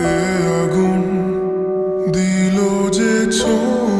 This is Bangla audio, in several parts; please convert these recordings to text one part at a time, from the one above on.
আগুন দিল যে ছোঁয়া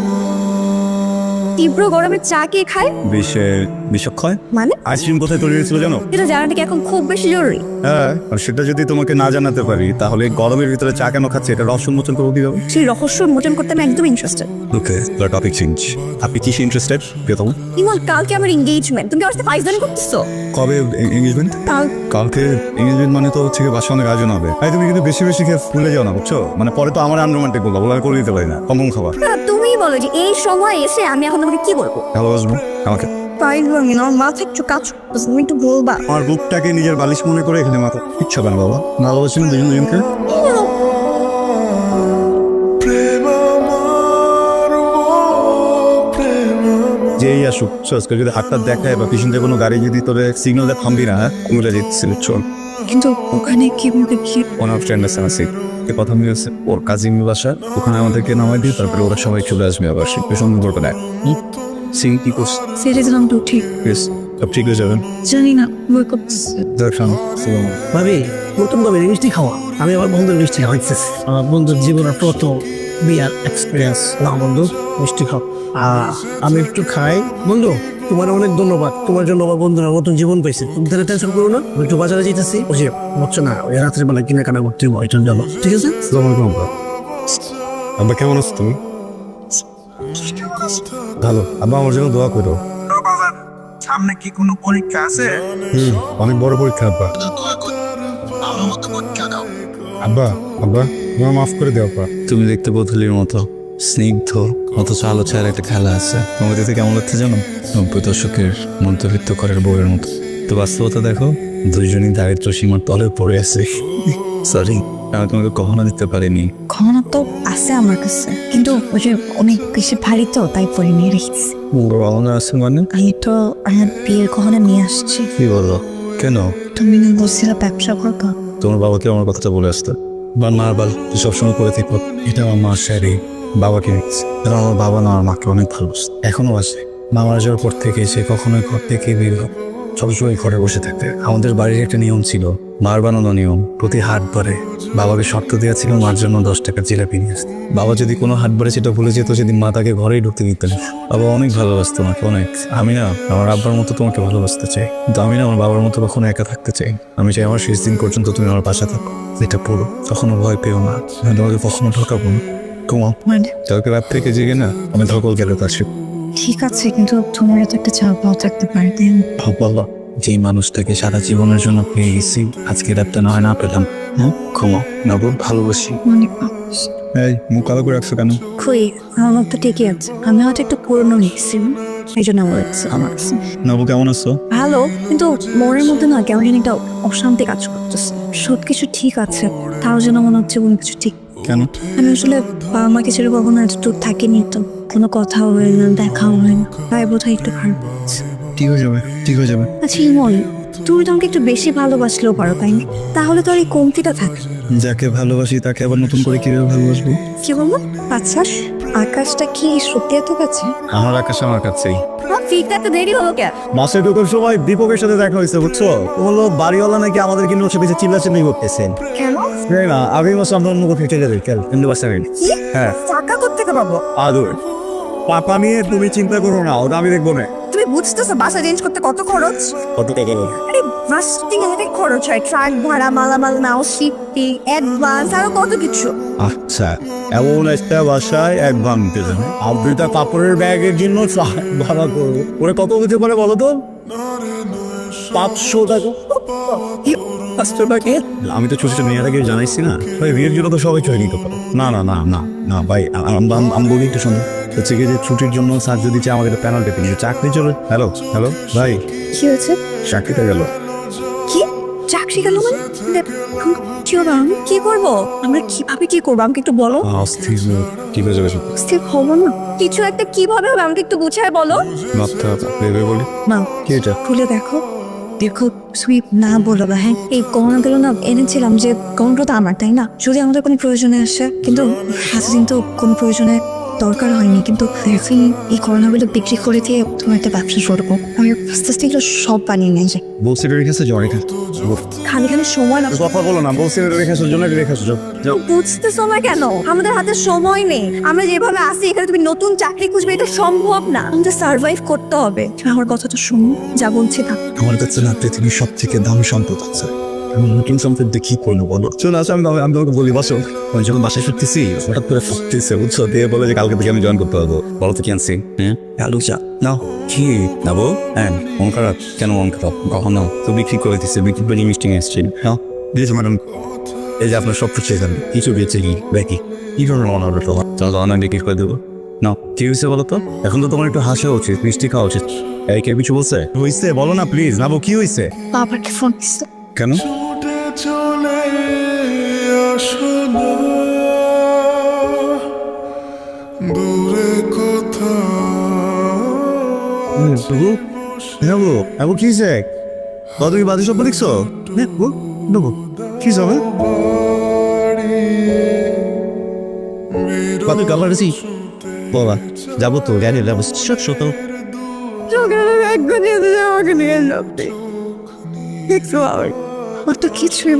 তীব্র গরমে চা কে খায়? বিষে বিষক্ষয় মানে? আইসক্রিম কোথায় তৈরি হয়েছিল জানো? এটা জানাটা কি এখন খুব বেশি জরুরি? হ্যাঁ আর সেটা যদি তোমাকে না জানাতে পারি তাহলে গরমের ভিতরে চা কেন খাচ্ছে? এটা রহস্য উন্মোচন করে দিও সেই রহস্য মোচন করতে আমি একদম ইন্টারেস্টেড ওকে টপিক চেঞ্জ আপনি কিসে ইন্টারেস্টেড প্রথম ইমন কালকে আমার এঙ্গেজমেন্ট তুমি আমার সাথে ফাইজদানি করতেছো? কবে এঙ্গেজমেন্ট কাল। কালকে এঙ্গেজমেন্ট মানে তো হচ্ছে বাসা অনেক আয়োজন হবে। তাই তুমি কিন্তু বেশি বেশি খেয়ে ফুলে যাও না বুঝছ? মানে পরে তো আমার আনরোমান্টিক বলব বলে করে দিতে পারি না। কম কম খাবার তুমিই বলো যে এই সময় এসে আমি এখন তোমাকে কি বলব? ভালোবাসবো আমাকে। পাইলামি না মাথা একটু কাজ। তুমি একটু বলবা। আমার বুকটাকে নিজের বালিশ মনে করে এখানে মাথা ইচ্ছা বাবা। ভালোবাসি না দুজন দুজনকে আসুক আজকে যদি হাতটা দেখায় বা পিছন থেকে কোনো গাড়ি যদি তোরে সিগন্যাল দেয় থামবি না হ্যাঁ? উমরা জিতছিল চল। কিন্তু ওখানে কি বলতে কি? ওনার ফ্রেন্ড আছে আছে কথা আমি আছে ওর কাজিন বাসা ওখানে আমাদেরকে নামাই দিয়ে তারপরে ওরা সবাই চলে আসবে আবার সে সুন্দর করে সিং কি করছ সিরিয়াসলাম তো ঠিক। প্লিজ সব ঠিক হয়ে যাবেন জানি না বই দর্শন ভাবি নতুন ভাবে মিষ্টি খাওয়া। আমি আমার বন্ধুর মিষ্টি খাওয়াইতেছি। আমার বন্ধুর জীবনের প্রথম বিয়ার এক্সপিরিয়েন্স না বন্ধু মিষ্টি খাও। আহ, আমি একটু খাই। বন্ধু তোমার অনেক ধন্যবাদ। তোমার জন্য আমার বন্ধুরা নতুন জীবন পেয়েছে তুমি তাহলে টেনশন করো না আমি একটু বাজারে যেতেছি বুঝি বুঝছ না ওই রাত্রে বেলা কিনে কাটা করতে জন্য। ঠিক আছে? আব্বা। কেমন আছো তুমি? ভালো। আব্বা আমার জন্য দোয়া করো। সামনে কি কোনো পরীক্ষা আছে? হুম অনেক বড় পরীক্ষা আব্বা। আব্বা আব্বা। তোমার মাফ করে দাও আব্বা তুমি দেখতে বদলির মতো স্নিগ্ধ অথচ আলো ছায়ার একটা খেলা আছে। তোমার দেখতে কেমন লাগছে জানো? নব্বই দশকের মধ্যবিত্ত করের বউয়ের মতো। তো বাস্তবতা দেখো দুইজনই দারিদ্র সীমার তলে পড়ে আছে। সরি আমি তোমাকে কখনো দিতে পারিনি। খাওয়ানো তো আছে আমার কাছে কিন্তু ওই যে অনেক বেশি ভারী তো তাই পরে নিয়ে রেখেছি। ভালো আছে মানে? আমি তো আমার বিয়ের কখনো নিয়ে আসছি। কি বলল কেন? তুমি না বলছিলে ব্যবসা করব তোমার বাবাকে আমার কথাটা বলে আসতে। বা মার বাল সবসময় করে থাকব এটা আমার মার শাড়ি বাবাকে দিচ্ছে কারণ আমার বাবা না, আমার মাকে অনেক ভালোবাসে এখনও আছে। মা মারা যাওয়ার পর থেকে সে কখনোই ঘর থেকে বের। সবসময় ঘরে বসে থাকতে। আমাদের বাড়ির একটা নিয়ম ছিল মার বানানো নিয়ম। প্রতি হাট বারে বাবাকে শর্ত দেওয়া ছিল মার জন্য দশ টাকা জিলাপি নিয়ে আসতে। বাবা যদি কোনো হাট বারে সেটা ভুলে যেত সেদিন মা তাকে ঘরেই ঢুকতে দিতেন। বাবা অনেক ভালোবাসতো আমাকে অনেক। আমি না আমার আব্বার মতো তোমাকে ভালোবাসতে চাই। কিন্তু আমি না আমার বাবার মতো কখনো একা থাকতে চাই। আমি চাই আমার শেষ দিন পর্যন্ত তুমি আমার পাশে থাকো এটা পড়ো। কখনো ভয় পেও না। আমি তোমাকে কখনো ঠকাবো না। তোমার মানে? কালকে রাত থেকে জেগে না আমি ধকল গেলে কাছে ঠিক আছে কিন্তু তোমার তো একটা চাপাও থাকতে পারে তাই না? যে মানুষটাকে সারা জীবনের জন্য পেয়ে গেছি আজকে রাতটা না হয় না পেলাম। হ্যাঁ ঘুমো। নব ভালোবাসি। এই মুখ কালো করে রাখছো কেন? খুই আমার তো ঠিকই আছে। আমি হয়তো একটু পুরনো নিয়েছি। এই জন্য আমার আমার। নবু কেমন আছো? ভালো কিন্তু মনের মধ্যে না কেমন যেন একটা অশান্তি কাজ করতেছে। সব কিছু ঠিক আছে তাও যেন মনে হচ্ছে কোনো কিছু ঠিক কেন? আমি আসলে বাবা মাকে ছেড়ে কখনো এত দূর থাকিনি তো। কোনো কথাও হয় না দেখাও হয় না তাই বোধ হয় একটু খারাপ ঠিক হয়ে যাবে ঠিক হয়ে যাবে। আচ্ছা ইমন তুমি তো আমাকে একটু বেশি ভালোবাসলেও পারো তাই না? তাহলে তো আর এই কমতিটা থাকে। যাকে ভালোবাসি তাকে আবার নতুন করে কীভাবে ভালোবাসবো? কি বলব? আচ্ছা আকাশটা কি সত্যি এত কাছে? আমার আকাশ আমার কাছেই। ফিরতে এত দেরি হলো কে মাসে ঢোকার সময় দীপকের সাথে দেখা হয়েছে বুঝছ? বলল বাড়িওয়ালা নাকি আমাদের কিন্তু সে বেশি চিল্লা চিল্লি করতেছেন। কেন? না আগামী মাসে আমরা অন্য কোথাও চলে যাই কেন? কিন্তু বাসা গেলি হ্যাঁ। টাকা কোথেকে পাবো? আদর। পাপা নিয়ে তুমি চিন্তা করো না ওটা আমি দেখব না। বুঝতেছো? বাসা চেঞ্জ করতে কত খরচ? কত টাকা? আরে অনেক খরচ হয়। ট্রাক ভাড়া মালামাল নাও শিফটিং অ্যাডভান্স আরও কত কিছু? আচ্ছা এমন একটা বাসায় এক ভাঙতে যাবে আপনি তা কাপড়ের ব্যাগের জন্য ভাড়া করব ওরা কত হতে পারে বলো তো? পাঁচশো টাকা। আমি তো ছোট ছোট মেয়েরাকে জানাইছি না। ভাই বিয়ের জন্য তো সবাই চলে নিতে পারে। না না না না না ভাই আম- বলি একটু শোনো হচ্ছে কি যে ছুটির জন্য স্যার যদি চায় আমাকে প্যানাল্টি পেয়ে চাকরি চলে হ্যালো হ্যালো ভাই। কি হয়েছে? চাকরিটা গেল। কি? চাকরি গেল মানে? কি হলো আমি কি করব? আমরা কীভাবে কি করব? আমাকে একটু বলো। অস্থির ঠিক হয়ে যাবে সব? স্থির হব না। কিছু একটা কীভাবে হবে? আমাকে একটু বুঝায় বলো। মাথা ভেবে বলি? না কি এটা? খুলে দেখো। দেখো সুইপ না বলো না হ্যাঁ? এই গহনাগুলো না এনেছিলাম যে গহনাগুলো তো আমার তাই না? যদি আমাদের কোনো প্রয়োজনে আসে কিন্তু এতদিন তো কোনো প্রয়োজনে দরকার হয়নি কিন্তু এখন এই করোনাগুলো বিক্রি করে দিয়ে তোমার একটা ব্যবসা শুরু করব। আমি আস্তে আস্তে এগুলো সব বানিয়ে নিয়ে যাই। বলছি রেখেছে জ্বর এখানে। খালি খালি সময় না কথা বলো না বলছি রেখেছো জন্য রেখেছো যাও বুঝতেছো না কেন? আমাদের হাতে সময় নেই। আমরা যেভাবে আসি এখানে তুমি নতুন চাকরি খুঁজবে এটা সম্ভব না। আমাদের সার্ভাইভ করতে হবে। তুমি আমার কথাটা শুনো যা বলছি না আমার কাছে না পৃথিবীর সব থেকে দামি সম্পদ আছে। নতুন সম্পদ বলো? চলো আসো আমি আমি তোমাকে বলি বসো। আমি যখন বাসায় ফিরতেছি হঠাৎ করে ফুটতেছে বুঝছ দিয়ে বলে যে কালকে থেকে আমি জয়েন করতে পারব। বলো তো কি আনছি? হ্যাঁ? আলু চা নাও। কি? নাবো? হ্যাঁ। মন খারাপ? কেন মন খারাপ? কখনো। তো বিক্রি করে দিচ্ছে বিক্রি করে মিষ্টি নিয়ে এসছি। হ্যাঁ দিয়েছে ম্যাডাম এই যে আপনার সব কিছু এখানে। কিছু বেঁচে কি ব্যাকি কি ধরনের হলো তোমার? চলো অনলাইন বিক্রি করে দেবো। না কি হয়েছে বলো তো? এখন তো তোমার একটু হাসা উচিত মিষ্টি খাওয়া উচিত। এই কে কিছু বলছে? হয়েছে বলো না প্লিজ নাবো কি হয়েছে? বাবাকে ফোন দিচ্ছে কেন? চলে আসো দূরে নেব নেব কি কত কি বাজে স্বপ্ন দেখছ? নেব নেব কি যাবে কত কালার আছি বাবা যাব তো গাড়ি যাব সব সত ওর তো কিছুই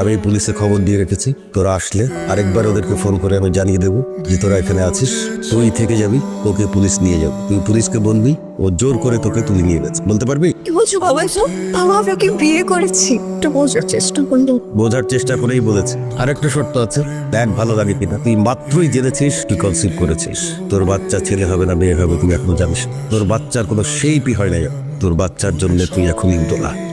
আমি পুলিশে খবর দিয়ে রেখেছি। তোরা আসলে আরেকবার ওদেরকে ফোন করে আমি জানিয়ে দেবো যে তোরা এখানে আছিস। তুই থেকে যাবি তোকে পুলিশ নিয়ে যাবে। তুই পুলিশকে বলবি ও জোর করে তোকে তুলে নিয়ে গেছে। বলতে পারবি? কি বলছো বাবা? তো বাবা আপনাকে বিয়ে করেছি? একটু বোঝার চেষ্টা করল। বোঝার চেষ্টা করেই বলেছে। আরেকটা শর্ত আছে। দেখ ভালো লাগে কিনা। তুই মাত্রই জেনেছিস তুই কনসিভ করেছিস। তোর বাচ্চা ছেলে হবে না মেয়ে হবে তুই এখনও জানিস তোর বাচ্চার কোনো সেইপই হয় নাই। তোর বাচ্চার জন্য তুই এখন ইন্দোলা?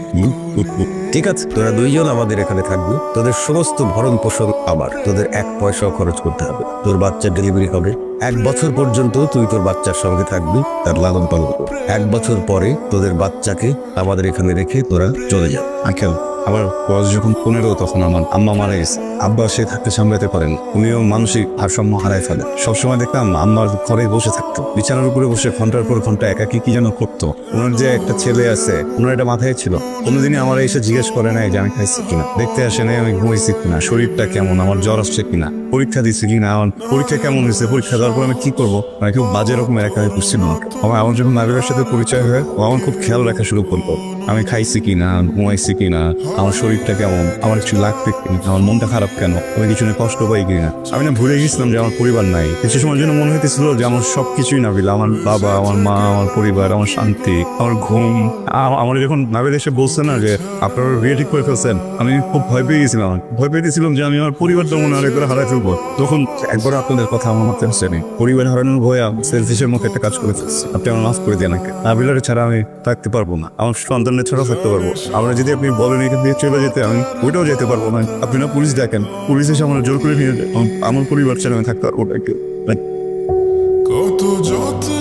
ঠিক আছে, তোরা দুইজন আমাদের এখানে থাকবি। তোদের সমস্ত ভরণ পোষণ আমার। তোদের এক পয়সাও খরচ করতে হবে। তোর বাচ্চার ডেলিভারি হবে। এক বছর পর্যন্ত তুই তোর বাচ্চার সঙ্গে থাকবি, তার লালন পালন। এক বছর পরে তোদের বাচ্চাকে আমাদের এখানে রেখে তোরা চলে যা। আঙ্কেল আমার বয়স যখন পনেরো, তখন আমার আম্মা মারা গেছে। আব্বা সে থাকতে সামলাতে পারেন, উনিও মানসিক ভারসাম্য হারায় ফেলে। সবসময় দেখতাম আম্মার ঘরে বসে থাকতো। বিছানার উপরে বসে ঘণ্টার পর ঘণ্টা একাকি কি যেন করতো। ওনার যে একটা ছেলে আছে, ওনার একটা মাথায় ছিল। কোনোদিনই আমার এসে জিজ্ঞেস করে নাই যে আমি খাইছি কিনা। দেখতে আসে নাই আমি ঘুমাইছি কিনা, শরীরটা কেমন, আমার জ্বর আসছে কিনা, পরীক্ষা দিচ্ছি কিনা, আমার পরীক্ষা কেমন হয়েছে, পরীক্ষা দেওয়ার পর আমি কি করব? মানে খুব বাজে রকমের একা হয়ে পড়ছিল আমার আমার যখন নাবিলের সাথে পরিচয় হয়, ও আমার খুব খেয়াল রাখা শুরু করল। আমি খাইছি কিনা ঘুমাইছি কিনা, আমার শরীরটা কেমন, আমার কিছু লাগতে কিনা, আমার মনটা খারাপ কেন, আমি কিছু কষ্ট পাই কিনা। আমি না ভুলে গেছিলাম যে আমার পরিবার নাই। কিছু সময়ের জন্য মনে হইতেছিল যে আমার সব কিছুই নাবিল আমার বাবা, আমার মা, আমার পরিবার, আমার শান্তি, আমার ঘুম। আমার যখন নাবিল এসে বলছে না যে, আপনারা বিয়ে ঠিক করে ফেলছেন, আমি খুব ভয় পেয়ে গেছিলাম। ভয় পেয়ে গেছিলাম যে আমি আমার পরিবারটা মনে হয় একবার হারাই ফেলব। তখন একবার আপনাদের কথা আমার মাথায় আসেনি পরিবার হারানোর ভয়ে সেলফিসের মতো একটা কাজ করে ফেলছি। আপনি আমার মাফ করে দিয়ে নাকি নাবিলারে ছাড়া আমি থাকতে পারব না। আমার সন্তানের ছাড়াও থাকতে পারব। আমরা যদি আপনি বলেন এখান থেকে চলে যেতে, আমি ওইটাও যেতে পারব না। আপনি না পুলিশ দেখেন। পুলিশ এসে আমার জোর করে নিয়ে যায়। আমার- পরিবার ছাড়া আমি থাকতে পারব না কত যত্নে